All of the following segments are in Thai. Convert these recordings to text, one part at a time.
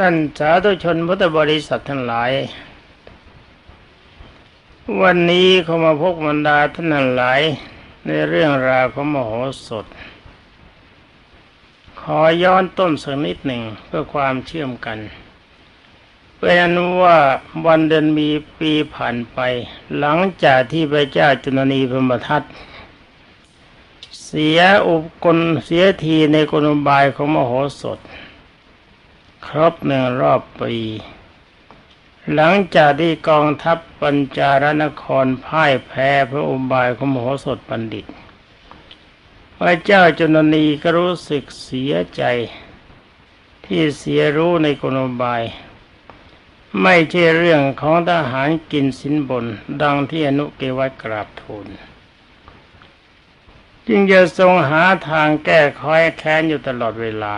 ท่านสาธุชนพุทธบริษัททั้งหลาย วันนี้เขามาพบบรรดาท่านทั้งหลาย ในเรื่องราวของมโหสถ ขอย้อนต้นสักนิดหนึ่งเพื่อความเชื่อมกันเป็นว่าวันเดือนมีปีผ่านไป หลังจากที่พระเจ้าจุลนีพรมทัตเสียอุปกลเสียทีในกลบายของมโหสถ ครบหนึ่งรอบปี หลังจากที่กองทัพปัญจารนครพ่ายแพ้พระอุบายของมโหสถบัณฑิต พระเจ้าจุลนีก็รู้สึกเสียใจ ที่เสียรู้ในกลบาย ไม่ใช่เรื่องของทหารกินสินบน ดังที่อนุเกวัตกราบทูลจึงจะทรงหาทางแก้คอยแค้นอยู่ตลอดเวลา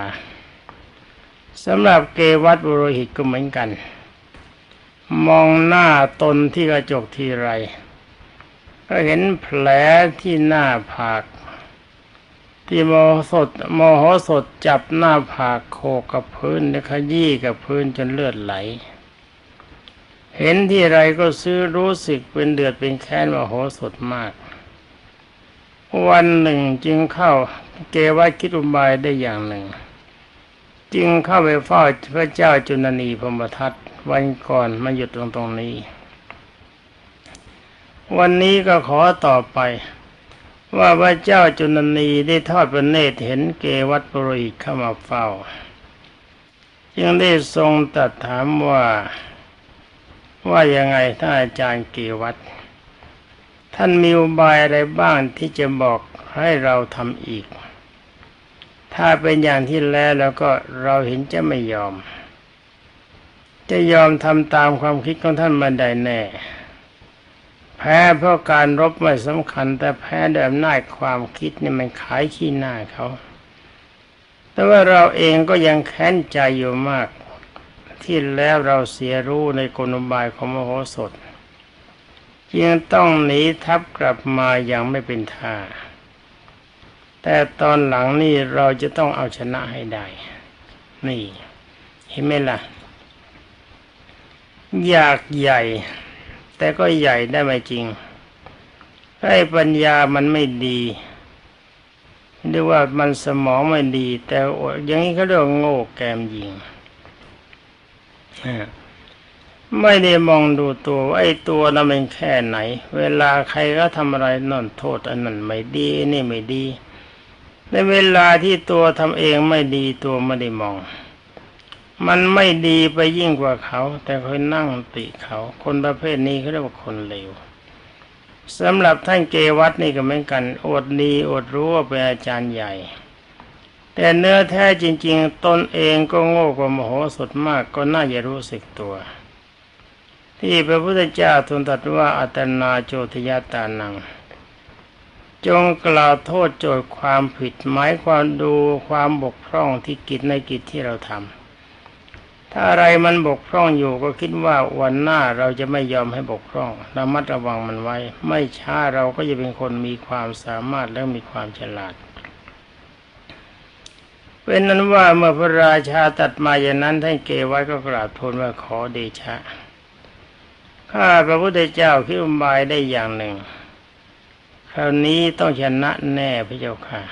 สำหรับเกวัตบุโรหิตก็เหมือนกัน มองหน้าตนที่กระจกทีไร ก็เห็นแผลที่หน้าผาก ที่โมโหสดโมโหสดจับหน้าผากโคกกับพื้นและขยี้กับพื้นจนเลือดไหล เห็นที่ไรก็ซื้อรู้สึกเป็นเดือดเป็นแค้นโมโหสดมาก วันหนึ่งจึงเข้าเกวัตคิดอุบายได้อย่างหนึ่ง จึงเข้าไปเฝ้าพระเจ้าจุลนีพรมทัตวันก่อนมาหยุดตรงตรงนี้ วันนี้ก็ขอต่อไป ว่าพระเจ้าจุลนีได้ทอดพระเนตรเห็นเกวัตปริเข้ามาเฝ้า จึงได้ทรงตรัสถามว่าว่ายังไงท่านอาจารย์เกวัตท่านมีอุบายอะไรบ้างที่จะบอกให้เราทำอีก ถ้าเป็นอย่างที่แล้วแล้วก็เราเห็นจะไม่ยอม จะยอมทำตามความคิดของท่านมาได้แน่ แพ้เพราะการรบไม่สำคัญ แต่แพ้ด้วยอำนาจความคิดนี่มันขายขี้หน้าเขา แต่ว่าเราเองก็ยังแค้นใจอยู่มาก ที่แล้วเราเสียรู้ในกลบายของมโหสถ จึงต้องหนีทับกลับมาอย่างไม่เป็นท่า แต่ตอนหลังนี่เราจะต้องเอาชนะให้ได้ นี่ เห็นไหมล่ะ อยากใหญ่ แต่ก็ใหญ่ได้ไม่จริงไอ้ปัญญามันไม่ดีเรียกว่ามันสมองไม่ดี แต่อย่างนี้เขาเรียกโง่แกมยิงไม่ได้มองดูตัวว่าไอ้ตัวนั้นเป็นแค่ไหน เวลาใครก็ทำอะไรนั่นโทษอันนั้นไม่ดีนี่ไม่ดี ในเวลาที่ตัวทำเองไม่ดีตัวไม่ได้มอง มันไม่ดีไปยิ่งกว่าเขา แต่คอยนั่งติเขา คนประเภทนี้เขาเรียกว่าคนเลวสำหรับท่านเกวัตนี่ก็เหมือนกัน อดดีอดรู้ว่าเป็นอาจารย์ใหญ่ แต่เนื้อแท้จริง ๆ ตนเองก็โง่กว่าโมโหสดมากก็น่าจะรู้สึกตัว ที่พระพุทธเจ้าทูลตรัสว่าอัตนาโจทยตานัง จงกล่าวโทษโจทย์ความผิดหมายความดูความบกพร่องที่กิจในกิจที่เราทำถ้าอะไรมันบกพร่องอยู่ก็คิดว่าวันหน้าเราจะไม่ยอมให้บกพร่องระมัดระวังมันไว้ ไม่ช้าเราก็จะเป็นคนมีความสามารถและมีความฉลาดเป็นนั้นว่าเมื่อพระราชาตัดมาอย่างนั้นท่านเกวัตก็กราบทูลว่าขอเดชะข้าพระพุทธเจ้าคิดอุบายได้อย่างหนึ่ง ราวนี้ต้องชนะแน่พระเจ้าค่ะ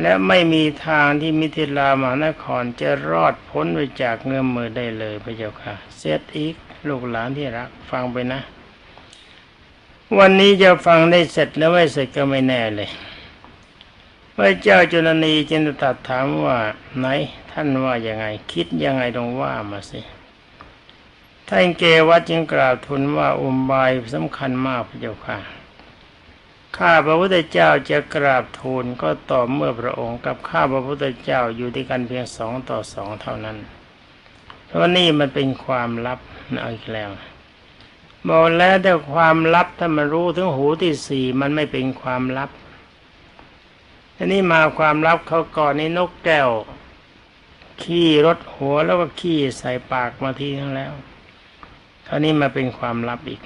และไม่มีทางที่มิถิลามหานครจะรอดพ้นไปจากเงื้อมมือได้เลยพระเจ้าค่ะ เซตอีกลูกหลานที่รักฟังไปนะ วันนี้จะฟังได้เสร็จแล้วไม่เสร็จก็ไม่แน่เลยพระเจ้าจุลนีจึงตรัสถามว่าไหน ท่านว่ายังไง คิดยังไงต้องว่ามาสิท่านเกวัตจึงกล่าวทูลว่าอุบายสำคัญมากพระเจ้าค่ะ ข้าพระพุทธเจ้าจะกราบทูลก็ต่อเมื่อพระองค์กับข้าพระพุทธเจ้าอยู่ด้วยกันเพียงสองต่อสองเท่านั้น เพราะนี่มันเป็นความลับนะอีกแล้วบอกแล้วแต่ความลับถ้ามันรู้ถึงหูที่สี่มันไม่เป็นความลับทีนี้มาความลับเขาก่อนนี่นกแก้ว ขี้รถหัวแล้วก็ขี้ใส่ปากมาทีทั้งแล้วคราวนี้มาเป็นความลับอีก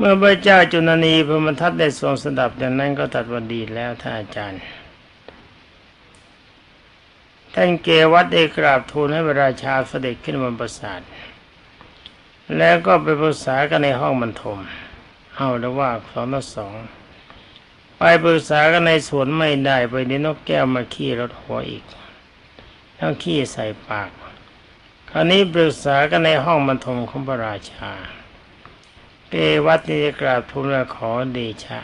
เมื่อพระเจ้าจุลนีพรมทัตได้ทรงสดับดังนั้นก็ตัดวันดีแล้วท่านอาจารย์ ท่านเกวัตได้กราบทูลให้พระราชาเสด็จขึ้นบนปราสาทแล้วก็ไปปรึกษากันในห้องบรรทม เอาแล้วว่าสองต่อสอง ไปปรึกษากันในสวนไม่ได้ไปในนกแก้วมาขี้รถหัวอีกแล้วขี้ใส่ปาก คราวนี้ปรึกษากันในห้องบรรทมของพระราชา เกวัตนี่กราบทูลขอเดชะ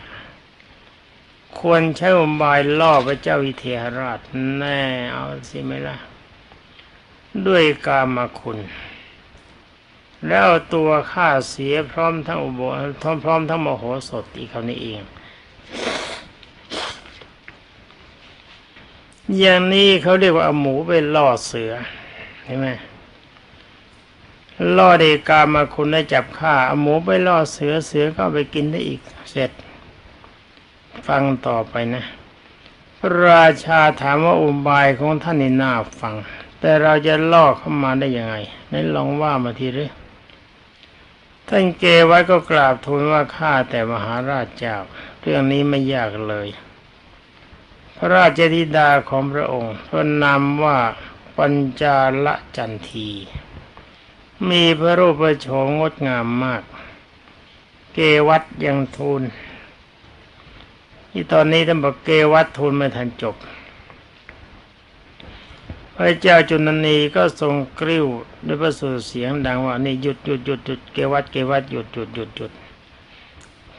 ควรใช้อุบายล่อพระเจ้าวิเทหราชแน่เอาสิไหมล่ะ ด้วยกามคุณ แล้วตัวข้าเสียพร้อมทั้งอุโบพร้อมพร้อมทั้งมโหสถอีกคำนี้เองอย่างนี้เขาเรียกว่าเอาหมูไปล่อเสือเห็นไหม ล่อเดกามาคุณได้จับฆ่าเอาหมูไปล่อเสือเสือก็ไปกินได้อีกเสร็จ ฟังต่อไปนะ พระราชาถามว่าอุบายของท่านนี่น่าฟัง แต่เราจะล่อเข้ามาได้ยังไงนั้นลองว่ามาทีหรือท่านเกไว้ก็กราบทูลว่าข้าแต่มหาราชเจ้า เรื่องนี้ไม่ยากเลย พระราชธิดาของพระองค์พระนามว่าปัญจาลจันที มีพระรูปพระโฉมงดงามมาก เกวัตยังทูลที่ตอนนี้ท่านบอกเกวัตทูลไม่ทันจบ พระเจ้าจุนนีก็ทรงกริ้วด้วยพระสุรเสียงดังว่านี่หยุดหยุดหยุดหยุดเกวัตเกวัตหยุดหยุดหยุดหยุด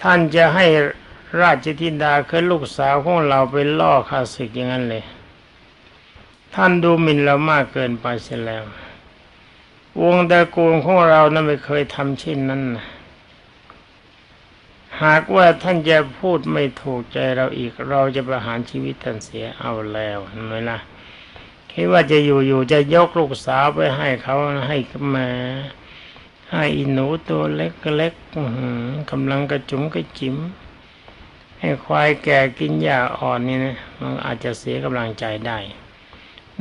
ท่านจะให้ราชธิดาคือลูกสาวของเราไปล่อข้าศึกอย่างนั้นเลย ท่านดูหมิ่นเรามากเกินไปเสียแล้ว วงตระกูลของเรานั้นไม่เคยทำเช่นนั้นนะหากว่าท่านจะพูดไม่ถูกใจเราอีก เราจะประหารชีวิตท่านเสียเอาแล้วเห็นไหมล่ะคิดว่าจะอยู่ๆจะยกลูกสาวไปให้เขาให้แม่ให้อีหนูตัวเล็กๆกำลังกระจุ๋มกระจิ๋มให้ควายแก่กินหญ้าอ่อนนี่นะมันอาจจะเสียกำลังใจได้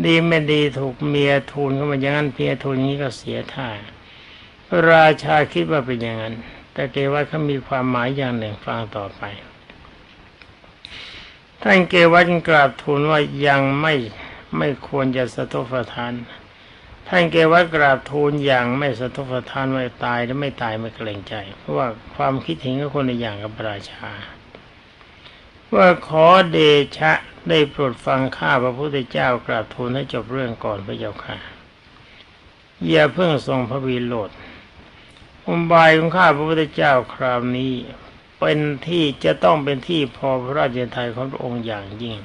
ดีไม่ดีถูกเมียทูลเข้ามาอย่างนั้นเมียทูลอย่างนี้ก็เสียท่า ราชาคิดว่าเป็นอย่างนั้น แต่เกวัตเขามีความหมายอย่างหนึ่งฟังต่อไป ท่านเกวัตกราบทูลว่ายังไม่ไม่ควรจะสะทกสะทาน ท่านเกวัตกราบทูลอย่างไม่สะทกสะทานว่ตายหรือไม่ตายไม่เกรงใจ เพราะว่าความคิดเห็นของคนในอย่างกับราชา ว่าขอเดชะ ได้โปรดฟังข้าพระพุทธเจ้ากราบทูลให้จบเรื่องก่อนพระเจ้าค่ะอย่าเพิ่งทรงพระวีโรธอุบายของข้าพระพุทธเจ้าคราวนี้ เป็นที่จะต้องเป็นที่พอพระราชทานของพระองค์อย่างยิ่ง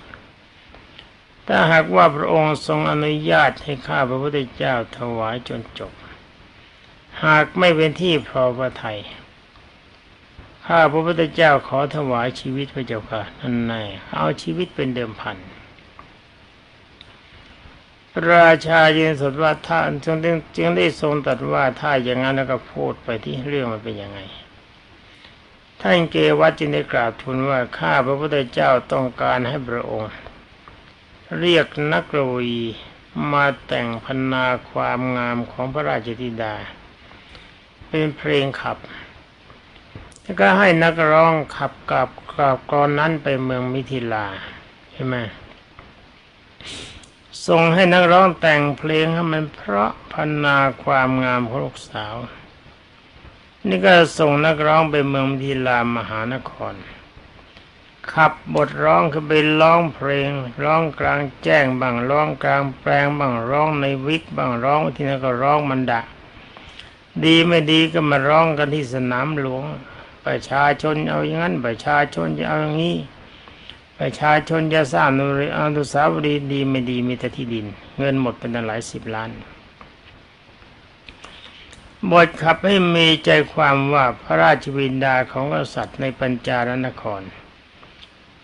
ถ้าหากว่าพระองค์ทรงอนุญาตให้ข้าพระพุทธเจ้าถวายจนจบ หากไม่เป็นที่พอพระทัย ข้าพระพุทธเจ้าขอถวายชีวิตพระเจ้าค่ะนั่นแน่เอาชีวิตเป็นเดิมพัน ราชาจึงสดว่าท่านจึงจึงได้ทรงตรัสว่าถ้าอย่างนั้นแล้วก็พูดไปที่เรื่องมันเป็นยังไงท่านเกวัตจึงได้กราบทูลว่าข้าพระพุทธเจ้าต้องการให้พระองค์ เรียกนักกวีมาแต่งพนาความงามของพระราชธิดา เป็นเพลงขับ แล้วก็ให้นักร้องขับกับกับกรอนนั้นไปเมืองมิถิลาใช่ไหมส่งให้นักร้องแต่งเพลงให้มันเพราะพรรณนาความงามของลูกสาว นี่ก็ส่งนักร้องไปเมืองมิถิลามหานคร ขับบทร้องคือไปร้องเพลง ร้องกลางแจ้งบ้างร้องกลางแปลงบ้างร้องในวิกบ้างร้องที่นั่นก็ร้องมันดะ ดีไม่ดีก็มาร้องกันที่สนามหลวง ประชาชนเอาอย่างนั้น ประชาชนจะเอาอย่างนี้ ประชาชนจะสร้างอนุรอนุสาวรีย์ดีไม่ดีมีแต่ที่ดิน เงินหมดเป็นหลายสิบล้านบทขับให้มีใจความว่าพระราชวินดาของกษัตริย์ในปัญจารนคร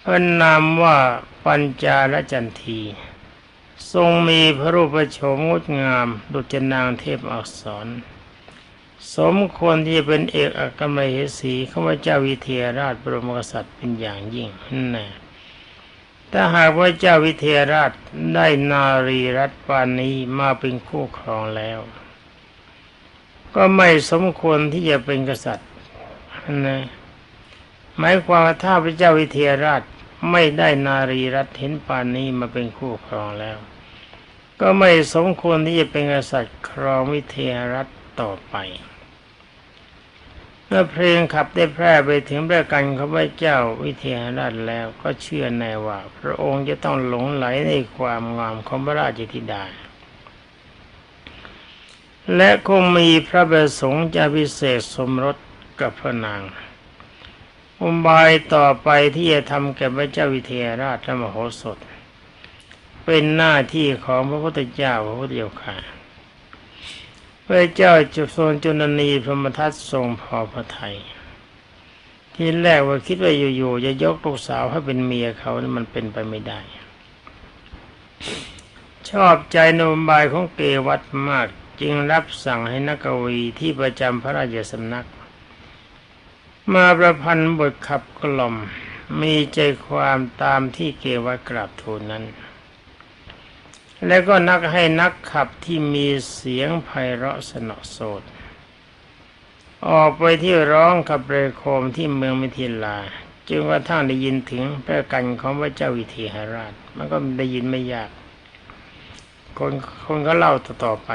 พระนามว่าปัญจารจันที ทรงมีพระรูปโฉมงดงามดุจนางเทพอักษร สมควรที่จะเป็นเอกอัครมเหสีข้าพเจ้าวิเทหราชบรมกษัตริย์เป็นอย่างยิ่งนั่นแน่ถ้าหากว่าเจ้าวิเทหราชได้นารีรัตน์ปานนี้มาเป็นคู่ครองแล้ว ก็ไม่สมควรที่จะเป็นกษัตริย์นะหมายความว่าถ้าพระเจ้าวิเทหราชไม่ได้นารีรัตน์เห็นปานนี้มาเป็นคู่ครองแล้ว ก็ไม่สมควรที่จะเป็นกษัตริย์ครองวิเทหรัฐต่อไป เมื่อเพลงขับได้แพร่ไปถึงประกันเข้าพเจ้าวิเทหราชแล้วก็เชื่อแน่ว่า พระองค์จะต้องหลงไหลในความงามของพระราชธิดา และคงมีพระประสงค์จะพิเศษสมรสกับพระนางอุบายต่อไปที่จะทำแก่พระเจ้าวิเทหราชและมโหสถ เป็นหน้าที่ของพระพุทธเจ้าพระพุทธเจ้าค่ะ พระเจ้าจุโซนจุนนีพรหมทัตทรงพอพระทัยทีแรกว่าคิดว่าอยู่ๆจะยกลูกสาวให้เป็นเมียเขานี่มันเป็นไปไม่ได้ ชอบใจนโยบายของเกวัตมาก จึงรับสั่งให้นักกวีที่ประจำพระราชสำนัก มาประพันธ์บทขับกล่อมมีใจความตามที่เกวัตกราบทูลนั้น แล้วก็นักให้นักขับที่มีเสียงไพเราะสนอโสดออกไปที่ร้องขับเรือโคมที่เมืองมิถิลา จึงกระทั่งได้ยินถึงพระกันของพระเจ้าวิเทหราช มันก็ได้ยินไม่ยาก คนคนก็เล่าต่อไป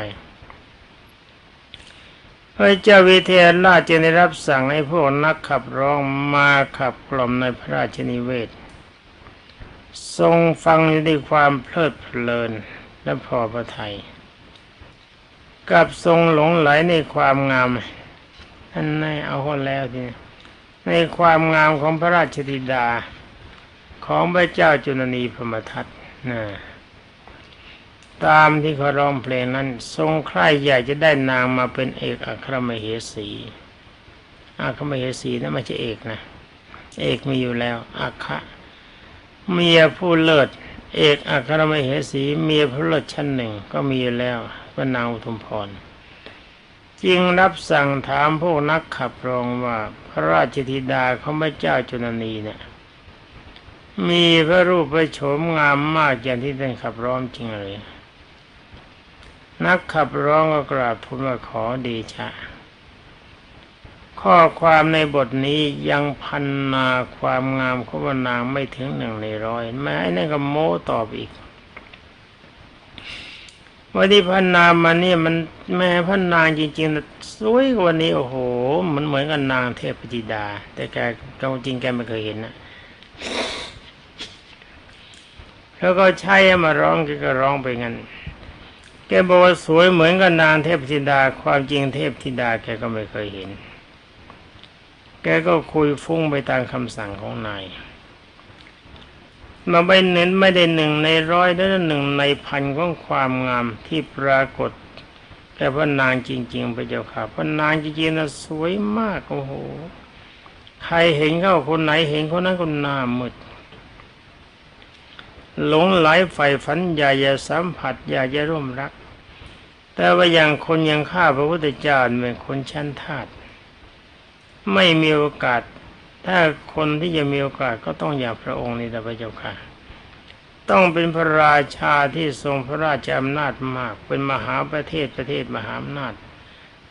พระเจ้าวิเทหราชจึงได้รับสั่งให้พวกนักขับร้องมาขับกล่อมในพระราชนิเวศทรงฟังอยู่ด้วยความเพลิดเพลิน และพอพระทัยกับทรงหลงไหลในความงามอันนนเอาคนแล้วทีนี้ในความงามของพระราชธิดาของพระเจ้าจุลนีพรหมทัตนะตามที่เขาร้องเพลงนั้น ทรงใคร่อยากจะได้นางมาเป็นเอกอัครมเหสีอัครมเหสีนั่นไม่ใช่เอกนะ เอกมีอยู่แล้วอัคระเมียผู้เลิศ เอกอัครมเหสีเมียผู้เลิศชั้นหนึ่งก็มีอยู่แล้วเป็นนางอุทุมพรจึงรับสั่งถามพวกนักขับรองว่าพระราชธิดาของพระเจ้าจุลนีเนี่ยมีพระรูปพระโฉมงามมากอย่างที่ท่านขับร้องจริงเลย นักขับร้องก็กราบทูลว่าขอเดชะ ข้อความในบทนี้ยังพันนาความงามของนางไม่ถึงหนึ่งในร้อยแม้นั่นก็โม้ตอบอีกวันที่พันนามาเนี่ยมันแม่พันนางจริงๆสวยกว่านี้โอ้โห มันเหมือนกับนางเทพธิดา แต่แกก็จริงแกไม่เคยเห็นนะแล้วก็ใช้มาร้องแกก็ร้องไปงั้นแกบอกว่าสวยเหมือนกับนางเทพธิดา ความจริงเทพธิดาแกก็ไม่เคยเห็น แกก็คุยฟุ้งไปตามคำสั่งของนายมาไปเน้นไม่ได้หนึ่งในร้อยและหนึ่งในพันของความงามที่ปรากฏแก่พระนางจริงๆพระเจ้าค่ะพระนางจริงๆนะสวยมากโอ้โห ใครเห็นเข้าคนไหนเห็นคนนั้นคนหน้ามืดหลงไหลใฝ่ฝันอยากจะสัมผัสอยากจะร่วมรัก แต่ว่าอย่างคนยังข้าพระพุทธเจ้าเป็นคนชั้นทาส ไม่มีโอกาส ถ้าคนที่จะมีโอกาสก็ต้องอย่างพระองค์นี่แต่พระเจ้าค่ะ ต้องเป็นพระราชาที่ทรงพระราชอำนาจมาก เป็นมหาประเทศประเทศมหาอำนาจ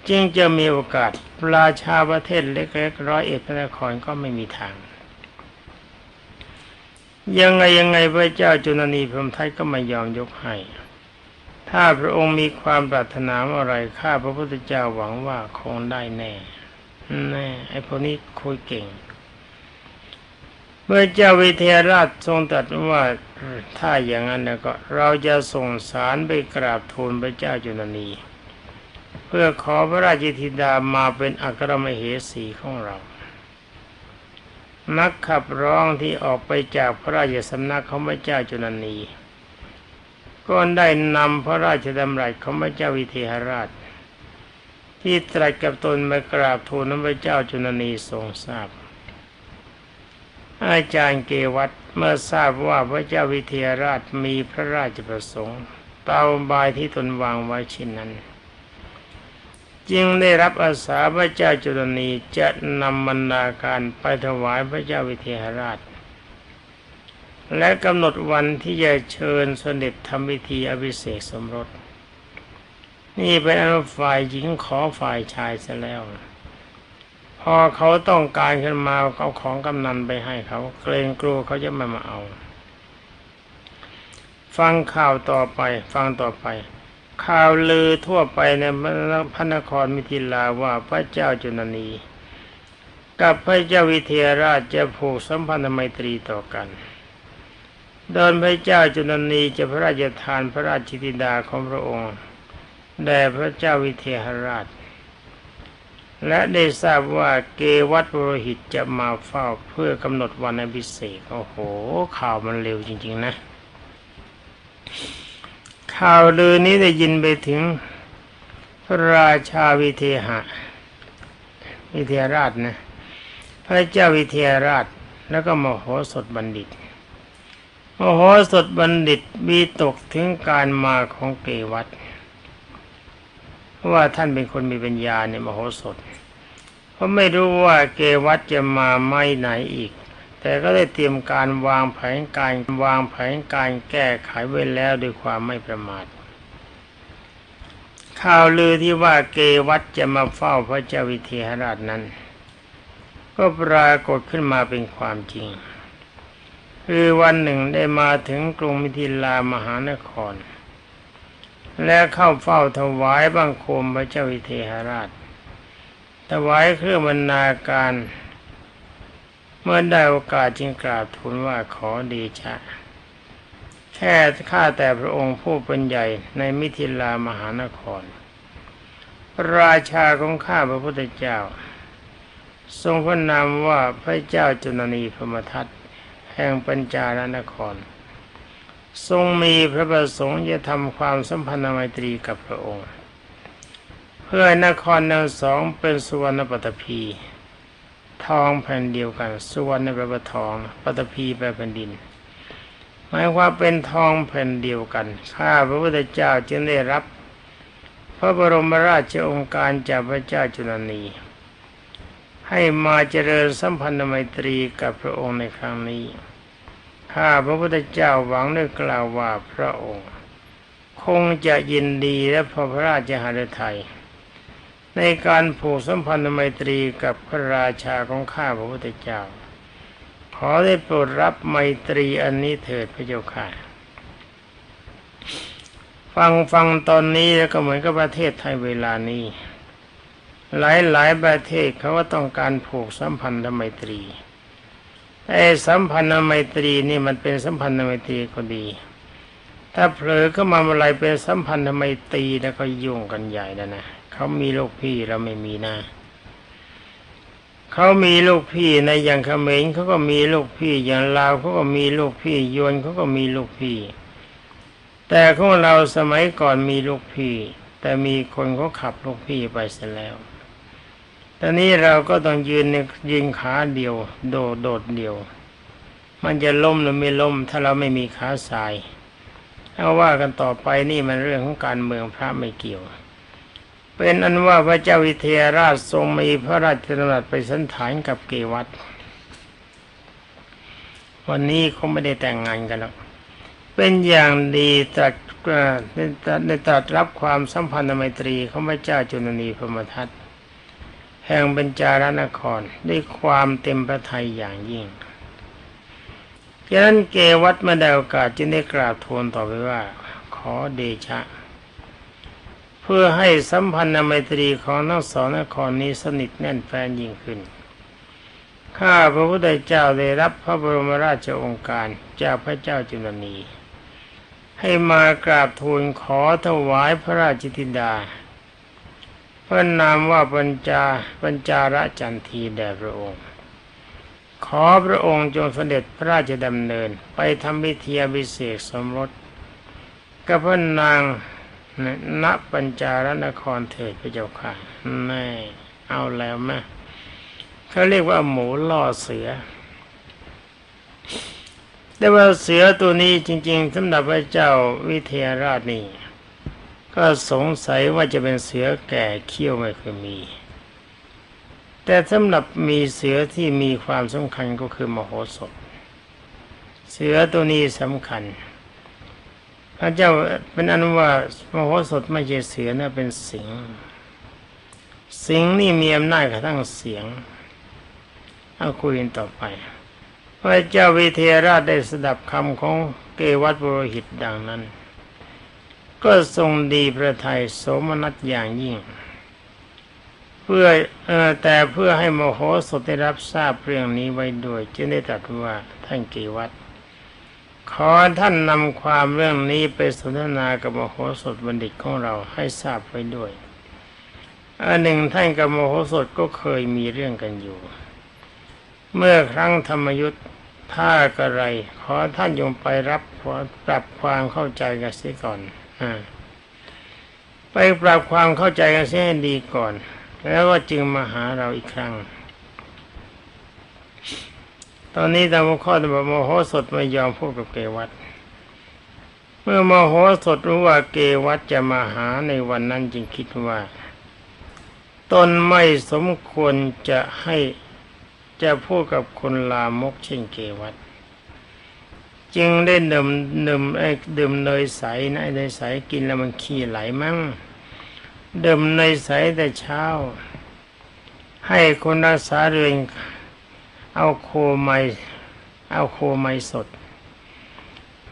จึงจะมีโอกาสราชาประเทศเล็กๆร้อยเอ็ดพระนครก็ไม่มีทาง ยังไงยังไงพระเจ้าจุลนีพรหมทัตก็ไม่ยอมยกให้ถ้าพระองค์มีความปรารถนาอะไรข้าพระพุทธเจ้าหวังว่าคงได้แน่ แน่ไอ้พวกนี้คุยเก่ง เมื่อเจ้าวิเทหราชทรงตรัสว่าถ้าอย่างนั้นแล้วก็ เราจะส่งสารไปกราบทูลพระเจ้าจุลนีเพื่อขอพระราชธิดามาเป็นอัครมเหสีของเรา นักขับร้องที่ออกไปจากพระราชสำนักของพระเจ้าจุลนีก็ได้นำพระราชดำรัสของพระเจ้าวิเทหราช ที่ตรัสกับตนมากราบทูลพระเจ้าจุลนีทรงทราบ อาจารย์เกวัตเมื่อทราบว่าพระเจ้าวิเทหราชมีพระราชประสงค์เตาบายที่ตนวางไว้เช่นนั้น จึงได้รับอาสาพระเจ้าจุลนีจะนำบรรดาการไปถวายพระเจ้าวิเทหราช และกำหนดวันที่จะเชิญเสด็จทำพิธีอภิเษกสมรส นี่เป็นอนุฝ่ายหญิงขอฝ่ายชายเสียแล้ว พอเขาต้องการขึ้นมาเขาของกำนันไปให้เขา เกรงกลัวเขาจะไม่มาเอา ฟังข่าวต่อไป ฟังต่อไป ข่าวลือทั่วไปในพระนครมิถิลาว่าพระเจ้าจุนนีกับพระเจ้าวิเทหราชจะผูกสัมพันธไมตรีต่อกันโดนพระเจ้าจุนนีจะพระราชทานพระราชธิดาของพระองค์ แด่พระเจ้าวิเทหราช และได้ทราบว่าเกวัตปุโรหิตจะมาเฝ้าเพื่อกำหนดวันอภิเษกโอ้โห ข่าวมันเร็วจริง ๆ นะ ข่าวลือนี้ได้ยินไปถึงพระราชาวิเทหะ วิเทหราชนะ พระเจ้าวิเทหราชแล้วก็มโหสถบัณฑิตมโหสถบัณฑิตมีตกถึงการมาของเกวัต ว่าท่านเป็นคนมีปัญญาในมโหสถ เพราะไม่รู้ว่าเกวัตจะมาไม่ไหนอีก แต่ก็ได้เตรียมการวางแผนการวางแผนการแก้ไขไว้แล้วด้วยความไม่ประมาทข่าวลือที่ว่าเกวัตจะมาเฝ้าพระเจ้าวิเทหราชนั้น ก็ปรากฏขึ้นมาเป็นความจริง คือวันหนึ่งได้มาถึงกรุงมิถิลามหานคร และเข้าเฝ้าถวายบังคมพระเจ้าวิเทหราช ถวายเครื่องบรรณาการ เมื่อได้โอกาสจึงกราบทูลว่าขอดีชะแค่ข้าแต่พระองค์ผู้เป็นใหญ่ในมิถิลามหานคร ราชาของข้าพระพุทธเจ้า ทรงพระนามว่าพระเจ้าจุลนีพรหมทัตแห่งปัญจารนคร ทรงมีพระประสงค์จะทำความสัมพันธไมตรีกับพระองค์ เพื่อนครทั้งสองเป็นสุวรรณปฐพี ทองแผ่นเดียวกัน สุวรรณแปลว่าทองปฐพีแปลแผ่นดิน หมายความเป็นทองแผ่นเดียวกันข้าพระพุทธเจ้าจึงได้รับ พระบรมราชองค์การจากพระเจ้าจุลนี ให้มาเจริญสัมพันธไมตรีกับพระองค์ในครั้งนี้ ข้าพระพุทธเจ้าหวังด้วยกล่าวว่าพระองค์ คงจะยินดีและพอพระราชหฤทัยในการผูกสัมพันธไมตรีกับพระราชาของข้าพระพุทธเจ้า ขอได้โปรดรับไมตรีอันนี้เถิดพระเจ้าค่ะ ฟังฟังตอนนี้แล้วก็เหมือนกับประเทศไทยเวลานี้ หลายหลายประเทศเขาก็ต้องการผูกสัมพันธไมตรี ไอ้สัมพันธไมตรีนี่มันเป็นสัมพันธไมตรีก็ดี ถ้าเผลอเข้ามาอะไรเป็นสัมพันธไมตรีแล้วก็ยุ่งกันใหญ่แล้วนะเขามีลูกพี่เราไม่มีนะเขามีลูกพี่ในอย่างเขมรเขาก็มีลูกพี่อย่างลาวเขาก็มีลูกพี่ยวนเขาก็มีลูกพี่ แต่ของเราสมัยก่อนมีลูกพี่ แต่มีคนเขาขับลูกพี่ไปเสียแล้ว ตอนนี้เราก็ต้องยืนยิงขาเดียว โดดโดดเดียว มันจะล้มหรือไม่ล้มถ้าเราไม่มีขาสายเอาว่ากันต่อไปนี่มันเรื่องของการเมืองพระไม่เกี่ยว เป็นอันว่าพระเจ้าวิเทหราชทรงมีพระราชดำรัสไปสันฐานกับเกวัตวันนี้เขาไม่ได้แต่งงานกันหรอกเป็นอย่างดีตรัสได้ตรัสรับความสัมพันธไมตรีของพระเจ้าจุลนีพมทัต แห่งบรรจารนครด้วยความเต็มพระทัยอย่างยิ่งฉะนั้นเกวัตมาได้โอกาสจึงได้กราบทูลต่อไปว่า ขอเดชะ เพื่อให้สัมพันธ์ไมตรีของทั้งสองนครนี้สนิทแน่นแฟนยิ่งขึ้น ข้าพระพุทธเจ้าได้รับพระบรมราชองค์การจากพระเจ้าจุลนี ให้มากราบทูลขอถวายพระราชธิดา พระนามว่าปัญจาปัญจาระจันทีแด่พระองค์ ขอพระองค์จงเสด็จพระราชดำเนิน ไปทำพิธีบิเศษสมรสกับพระนางณปัญจารนครเถิดพระเจ้าค่ะแม่เอาแล้วแม่เขาเรียกว่าหมูล่อเสือ แต่ว่าเสือตัวนี้จริง ๆสำหรับพระเจ้าวิเทหราชนี่ ก็สงสัยว่าจะเป็นเสือแก่เขี้ยวไม่เคยมี แต่สำหรับมีเสือที่มีความสำคัญก็คือมโหสถ เสือตัวนี้สำคัญ พระเจ้าเป็นอนุว่ามโหสถไม่ใช่เสือนะเป็นสิงสิงนี่มีอำนาจกระทั่งเสียงเอาคุยกันต่อไปพระเจ้าวิเทหราชได้สดับคำของเกวัตบรหิตดังนั้น ก็ทรงดีพระทัยสมนัสอย่างยิ่ง เพื่อออแต่เพื่อให้มโหสถได้รับทราบเรื่องนี้ไว้ด้วยจึงได้ตรัสว่าท่านเกวัตขอท่านนำความเรื่องนี้ไปสนทนากับมโหสถบัณฑิตของเราให้ทราบไว้ด้วยอันหนึ่งท่านกับมโหสถก็เคยมีเรื่องกันอยู่ เมื่อครั้งธรรมยุทธ์ถ้ากระไร ขอท่านยงไปรับปรับความเข้าใจกันเสียก่อน ไปปรับความเข้าใจกันเสียดีก่อน แล้วก็จึงมาหาเราอีกครั้ง ตอนนี้ตามข้อที่บอกโมโหสดไม่ยอมพูดกับเกวัตเมื่อโมโหสดรู้ว่าเกวัตจะมาหาในวันนั้นจึงคิดว่าตนไม่สมควรจะให้จะพูดกับคนลามกเช่นเกวัต จึงได้ดื่มดื่มไอ้ดื่มเนยใสนะไอ้เนยใสกินแล้วมันขี้ไหลมั่งดื่มเนยใสแต่เช้า ให้คนรักษาเรือนเอาโคไมเอาโคไมสด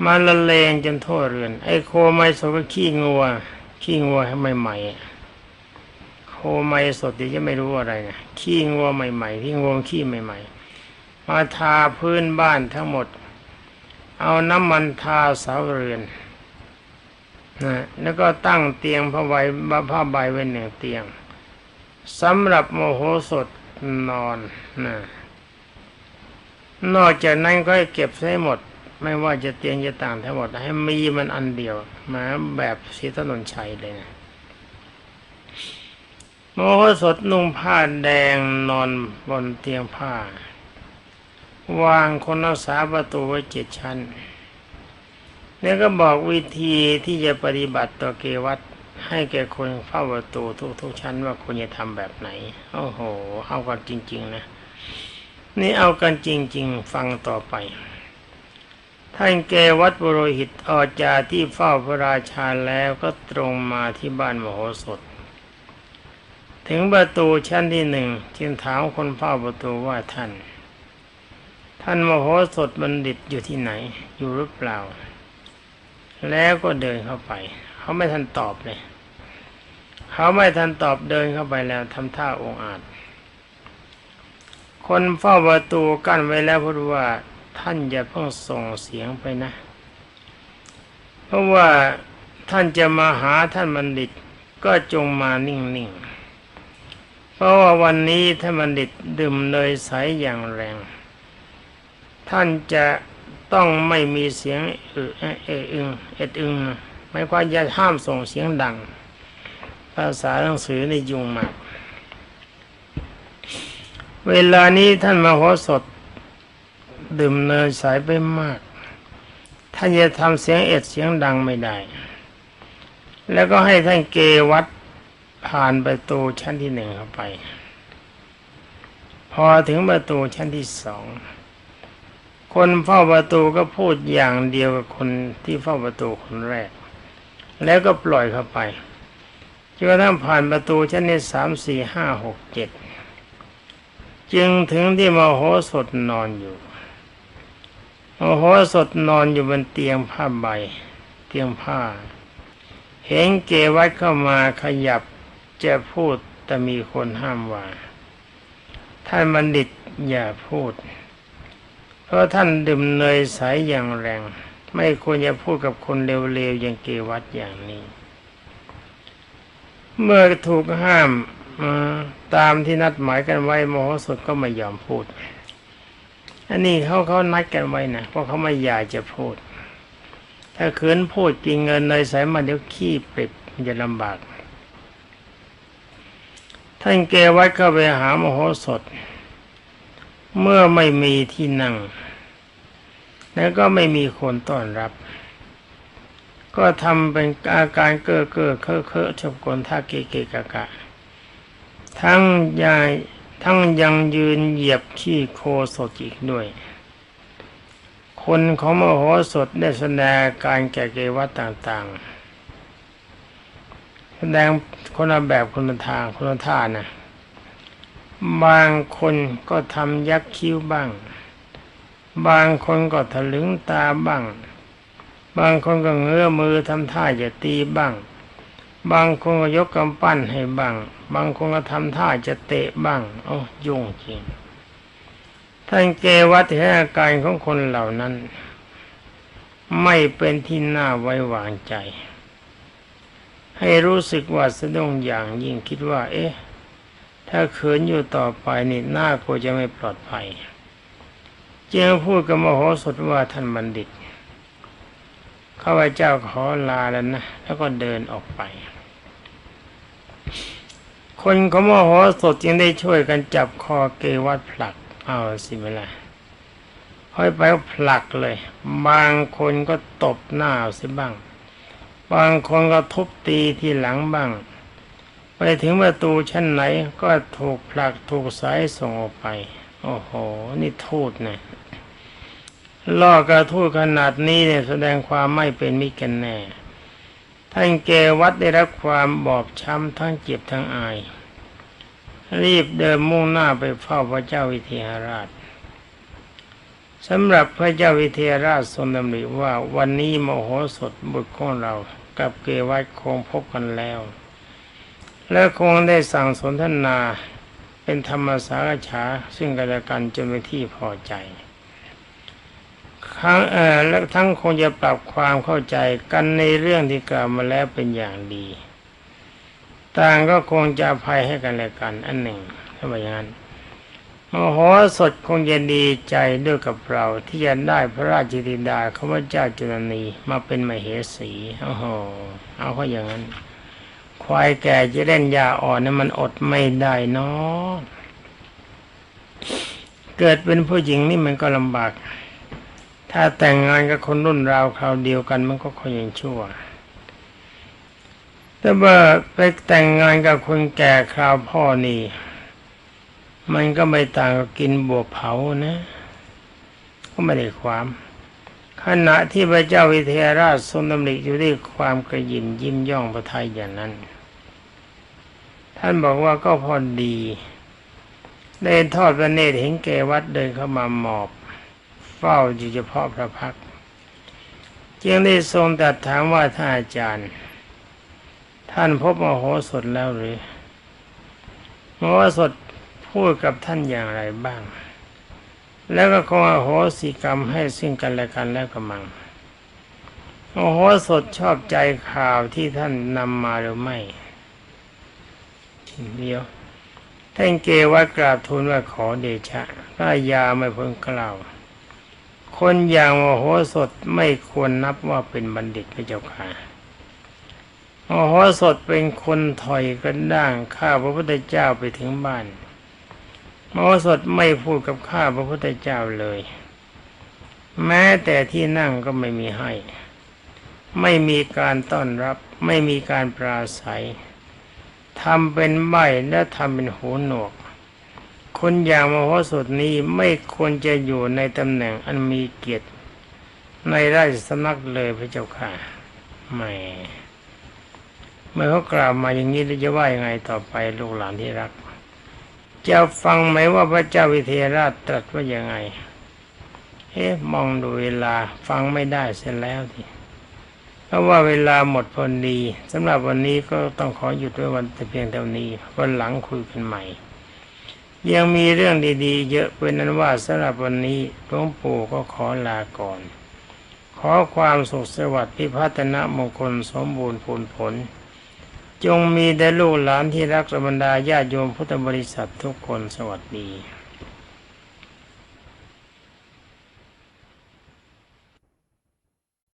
มาละเลงจนทั่วเรือน ไอ้โคไมสดก็ขี้งัว ขี้งัวให้ใหม่ๆโคไมสดเดี๋ยวจะไม่รู้อะไรนะขี้งัวใหม่ๆที่งัวขี้ใหม่ ๆ มาทาพื้นบ้านทั้งหมด เอาน้ำมันทาเสาเรือนนะแล้วก็ตั้งเตียงผ้าใบผ้าใบไว้หนึ่งเตียงสำหรับโมโหสดนอนนะนอกจากนั้นก็ให้เก็บใช้หมด ไม่ว่าจะเตียงจะต่างทั้งหมด ให้มีมันอันเดียวมาแบบสีถนนชัยเลยนะโมโหสดนุ่งผ้าแดงนอนบนเตียงผ้า วางคนรักษาประตูไว้เจ็ดชั้น แล้วก็บอกวิธีที่จะปฏิบัติต่อเกวัตให้แก่คนเฝ้าประตูทุกๆชั้นว่าควรจะทำแบบไหน โอ้โห เอากันจริง ๆ นะ นี่เอากันจริง ๆ ฟังต่อไป ท่านเกวัตบรหิตออกจากที่เฝ้าพระราชาแล้วก็ตรงมาที่บ้านมโหสถ ถึงประตูชั้นที่หนึ่งจึงถามคนเฝ้าประตูว่าท่าน ท่านมโหสถบัณฑิตอยู่ที่ไหน อยู่หรือเปล่า แล้วก็เดินเข้าไป เขาไม่ทันตอบเลย เขาไม่ทันตอบเดินเข้าไปแล้วทำท่าองอาจ คนเฝ้าประตูกั้นไว้แล้วพูดว่าท่านอย่าเพิ่งส่งเสียงไปนะ เพราะว่าท่านจะมาหาท่านบัณฑิตก็จงมานิ่งๆ เพราะว่าวันนี้ท่านบัณฑิตดื่มเนยใสอย่างแรง ท่านจะต้องไม่มีเสียงเออเอออึงเอ็ดอึงไม่ควาจะห้ามส่งเสียงดัง ภาษาหนังสือในยุงมากเวลานี้ท่านมโหสถ ดื่มเนยใสไปมาก ท่านจะทำเสียงเอ็ดเสียงดังไม่ได้ แล้วก็ให้ท่านเกวัดผ่านประตูชั้นที่หนึ่งเข้าไป พอถึงประตูชั้นที่สอง คนเฝ้าประตูก็พูดอย่างเดียวกับคนที่เฝ้าประตูคนแรก แล้วก็ปล่อยเข้าไปจนกระทั่งผ่านประตูชั้นที่สามสี่ห้าหกเจ็ดจึงถึงที่มโหสถนอนอยู่มโหสถนอนอยู่บนเตียงผ้าใบ เตียงผ้า เห็นเกวัดเข้ามาขยับจะพูดแต่มีคนห้ามว่าท่านบัณฑิตอย่าพูด เพราะท่านดื่มเนยใสอย่างแรง ไม่ควรจะพูดกับคนเร็วๆอย่างเกวัดอย่างนี้ เมื่อถูกห้ามตามที่นัดหมายกันไว้มโหสถก็ไม่ยอมพูด อันนี้เขาเขานัดกันไว้นะเพราะเขาไม่อยากจะพูด ถ้าขืนพูดกินเงินในสายมาเดี๋ยวขี้ปริบจะลำบาก ท่านเกวัดเข้าไปหามโหสถ เมื่อไม่มีที่นั่ง แล้วก็ไม่มีคนต้อนรับ ก็ทำเป็นอาการเก้อเก้อเคอะเคอะชบกลท่าเกเกกะกะ ทั้งยายทั้งยังยืนเหยียบขี้โคสดอีกด้วย คนของมโหสถได้แสดงการแก่เกวัตต่างๆ แสดงคนละแบบคนละทางคนละท่านะ บางคนก็ทำยักคิ้วบ้าง บางคนก็ถลึงตาบ้าง บางคนก็เงื้อมือทำท่าจะตีบ้าง บางคนก็ยกกำปั้นให้บ้าง บางคนก็ทำท่าจะเตะบ้างโอ้ยุ่งจริง ท่านเกวัตเถอาการของคนเหล่านั้น ไม่เป็นที่น่าไว้วางใจ ให้รู้สึกว่าสะดุ้งอย่างยิ่งคิดว่า เอ๊ะ ถ้าเขินอยู่ต่อไปนี่หน้ากลัวจะไม่ปลอดภัยจึงพูดกับมโหสถว่าท่านบัณฑิตข้าพเจ้าขอลาแล้วนะแล้วก็เดินออกไป คนของมโหสถจึงได้ช่วยกันจับคอเกวัตผลักเอาสิเวลาห้อยไปผลักเลย บางคนก็ตบหน้าเอาสิบ้าง บางคนก็ทุบตีที่หลังบ้าง ไปถึงประตูชั้นไหนก็ถูกผลักถูกสายส่งออกไป โอ้โห นี่ทูตนะล่อกระทูตขนาดนี้เนี่ยแสดงความไม่เป็นมิตรกันแน่ ท่านเกวัดได้รับความบอบช้ำทั้งเจ็บทั้งอาย รีบเดินมุ่งหน้าไปเฝ้าพระเจ้าวิเทหราชสำหรับพระเจ้าวิเทหราชทรงดำริว่าวันนี้มโหสถบุตรของเรากับเกวัดคงพบกันแล้ว และคงได้สั่งสนทนาเป็นธรรมสารฉาซึ่งกันและกันจนเป็นที่พอใจครั้งเออและทั้งคงจะปรับความเข้าใจกันในเรื่องที่กล่าวมาแล้วเป็นอย่างดี ต่างก็คงจะภัยให้กันและกัน อันหนึ่งถ้าว่าอย่างนั้นมโหสถคงจะดีใจด้วยกับเราที่จะได้พระราชธิดาเขาว่าเจ้าจุลนีมาเป็นมเหสีโอ้โหเอาเขาอย่างนั้น ควายแก่จะเล่นยาอ่อนนี่มันอดไม่ได้เนาะเกิดเป็นผู้หญิงนี่มันก็ลำบาก ถ้าแต่งงานกับคนรุ่นราวคราวเดียวกันมันก็ค่อยยังชั่ว แต่ว่าไปแต่งงานกับคนแก่คราวพ่อนี่ มันก็ไม่ต่างกับกินบวบเผานะ ก็ไม่ได้ความ ขณะที่พระเจ้าวิเทหราชทรงดำริอยู่ด้วยความกระยิมยิ้มย่องประทัยอย่างนั้น ท่านบอกว่าก็พอดีได้ทอดพระเนตรเห็นเกวัดเดินเข้ามาหมอบ เฝ้าอยู่เฉพาะพระพักจึงได้ทรงตรัสถามว่าท่านอาจารย์ ท่านพบมโหสถแล้วหรือมโหสถพูดกับท่านอย่างไรบ้าง แล้วก็คงอโหสิกรรมให้ซึ่งกันและกันแล้วก็มังโอโหสถชอบใจข่าวที่ท่านนำมาหรือไม่ เดียว ท่านเกวัดกราบทูลว่าขอเดชะพระยาไม่พ้นกล่าว คนอย่างโอโหสถไม่ควรนับว่าเป็นบัณฑิตพระเจ้าค่ะโอโหสถเป็นคนถอยกันด่างข้าพระพุทธเจ้าไปถึงบ้านโมโหสถไม่พูดกับข้าพระพุทธเจ้าเลย แม้แต่ที่นั่งก็ไม่มีให้ ไม่มีการต้อนรับ ไม่มีการปราศัย ทำเป็นใบและทำเป็นหูหนวก คนอย่างมโหสถนี้ไม่ควรจะอยู่ในตำแหน่งอันมีเกียรติ ในราชสำนักเลยพระเจ้าค่ะไม่เมื่อเขากล่าวมาอย่างนี้จะว่ายังไงต่อไปลูกหลานที่รักจะฟังไหมว่าพระเจ้าวิเทหราชตรัสว่ายังไงเอ๊ะมองดูเวลาฟังไม่ได้เสร็จแล้วที เพราะว่าเวลาหมดพอดีสำหรับวันนี้ก็ต้องขอหยุดไว้วันแต่เพียงเท่านี้ วันหลังคุยกันใหม่ ยังมีเรื่องดีๆ เยอะเป็นนั้นว่าสำหรับวันนี้หลวงปู่ก็ขอลาก่อน ขอความสุขสวัสดิ์พิพัฒนมงคลสมบูรณ์ผลผล จงมีแด่ลูกหลานที่รักบรรดาญาติโยมพุทธบริษัททุกคนสวัสดี